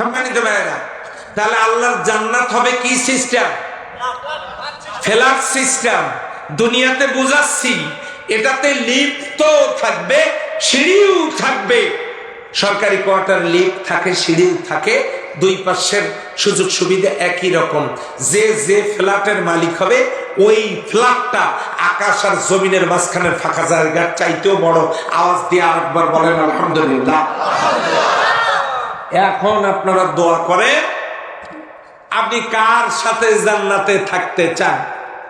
সম্মানিত ভাইয়েরা, তাহলে আল্লাহর জান্নাত হবে কি সিস্টেম? Flat system. দুনিয়াতে বুঝাচ্ছি, এটাতে লিফট তো থাকবে সিঁড়িও থাকবে। সরকারি কোয়ার্টার লিফট থাকে সিঁড়িও থাকে, দুই পাশের সুযোগ সুবিধা একই রকম। যে যে ফ্ল্যাটের মালিক হবে, ওই ফ্ল্যাটটা আকাশ আর জমিনের মাঝখানের ফাঁকা জায়গার চাইতেও বড়। আওয়াজ দিয়ে আরেকবার বলেন, আলহামদুলিল্লাহ। এখন আপনারা দোয়া করেন, আপনি কার সাথে জান্নাতে থাকতে চান?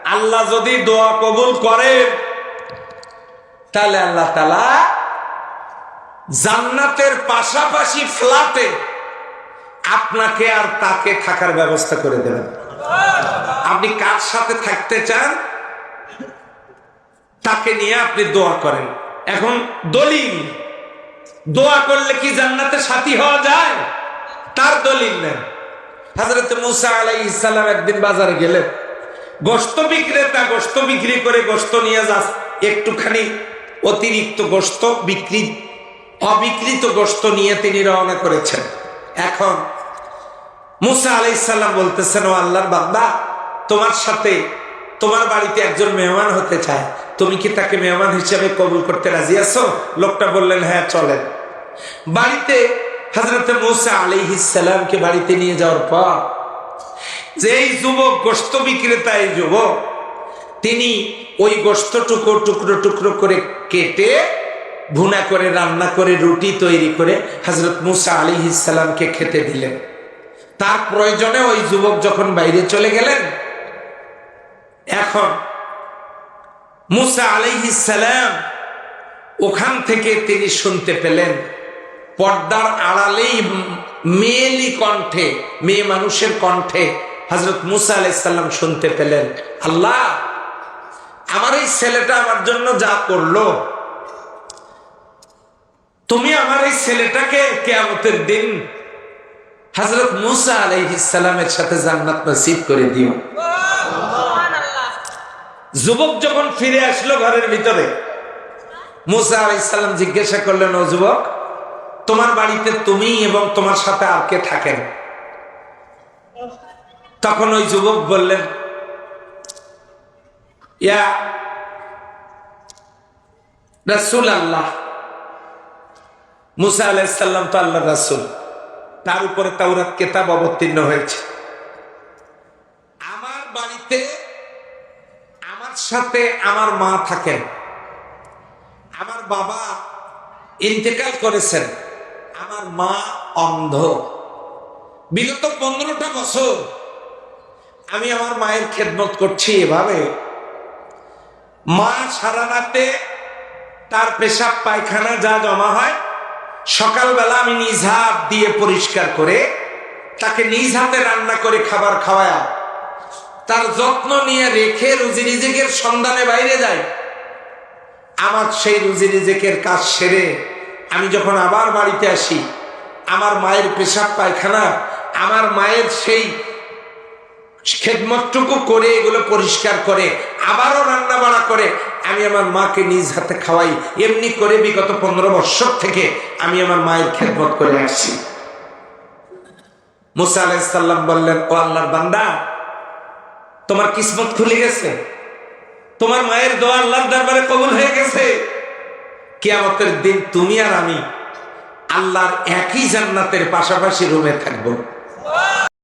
আল্লাহ যদি দোয়া কবুল করেন, তাহলে আল্লাহ তালা জান্নাতের পাশাপাশি ফ্ল্যাটে আপনাকে আর তাকে থাকার ব্যবস্থা করে দেবেন। আপনি কার সাথে থাকতে চান, তাকে নিয়ে আপনি দোয়া করেন। এখন দলিল। দোয়া করলে কি জান্নাতে সাথী হওয়া যায়? তার দলিল নেন হাজরত মুসা আলাই ইসালাম একদিন বাজারে গেলেন। গোস্ত বিক্রেতা গোস্ত বিক্রি করে গোস্ত নিয়ে যাস, একটুখানি অতিরিক্ত গোস্ত বিক্রি অবিকৃত গোস্ত নিয়ে তিনি রওনা করেছেন। এখন মুসা আলাইসাল্লাম বলতেছেন, ও আল্লাহর বাবা তোমার সাথে তোমার বাড়িতে একজন মেহমান হতে চায়। তুমি কি তাকে মেহমান হিসেবে কবুল করতে রাজি আছো? লোকটা বললেন হ্যাঁ চলেন। বাড়িতে হজরত মুসা আলিহিসাল্লামকে বাড়িতে নিয়ে যাওয়ার পর যে এই যুবক গোস্ত বিক্রেতা এই যুবক, তিনি ওই গোস্ত টুকরো টুকরো টুকরো করে কেটে ভুনা করে, রান্না করে, রুটি তৈরি করে হজরত মুসা আলী ইসালামকে খেতে দিলেন। তার প্রয়োজনে ওই যুবক যখন বাইরে চলে গেলেন, এখন মুসা আলী ইসালাম ওখান থেকে তিনি শুনতে পেলেন, পর্দার আড়ালেই মেয়েলি কণ্ঠে, মেয়ে মানুষের কণ্ঠে হজরত মুসা আলাইসাল্লাম শুনতে পেলেন, আল্লাহ, আমার এই ছেলেটা আমার জন্য যা করল, তুমি আমার এই ছেলেটাকে কেয়ামতের দিন হজরত মুসা আলাইহিসালামের সাথে জান্নাত নসিব করে দিও। যুবক যখন ফিরে আসলো ঘরের ভিতরে, মুসা আলাইসাল্লাম জিজ্ঞাসা করলেন, ও যুবক, তোমার বাড়িতে তুমি এবং তোমার সাথে আর কে থাকেন? তখন ওই যুবক বললেন রাসুল আল্লাহ মুসা আলাইসাল্লাম তো আল্লাহ রাসুল, তার উপরে তাওরাত কেতাব অবতীর্ণ হয়েছে। আমার বাড়িতে সাথে আমার মা থাকেন। আমার বাবা ইন্তেকাল করেছেন। আমার মা অন্ধ। বিগত পনেরোটা বছর আমি আমার মায়ের খেদমত করছি এভাবে। মা সারা রাতে তার পেশাব পায়খানা যা জমা হয়, সকালবেলা আমি নিজ হাত দিয়ে পরিষ্কার করে তাকে নিজ হাতে রান্না করে খাবার খাওয়ায়। তার যত্ন নিয়ে রেখে রুজি রিজেকের সন্ধানে বাইরে যায়। আমার সেই রুজি রিজেকের কাজ সেরে আমি যখন আবার বাড়িতে আসি, আমার মায়ের পেশাব পায়খানা, আমার মায়ের সেই খেদমতটুকু করে এগুলো পরিষ্কার করে, আবারও রান্না বাড়া করে আমি আমার মাকে নিজ হাতে খাওয়াই। এমনি করে বিগত পনেরো বৎসর থেকে আমি আমার মায়ের খেদমত করে আসছি। মুসা আলাইসাল্লাম বললেন, ও আল্লাহর বান্দা তোমার কিসমত খুলে গেছে। তোমার মায়ের দোয়া আল্লাহর দরবারে কবুল হয়ে গেছে। কিয়ামতের দিন তুমি আর আমি আল্লাহর একই জান্নাতের পাশাপাশি রুমে থাকব।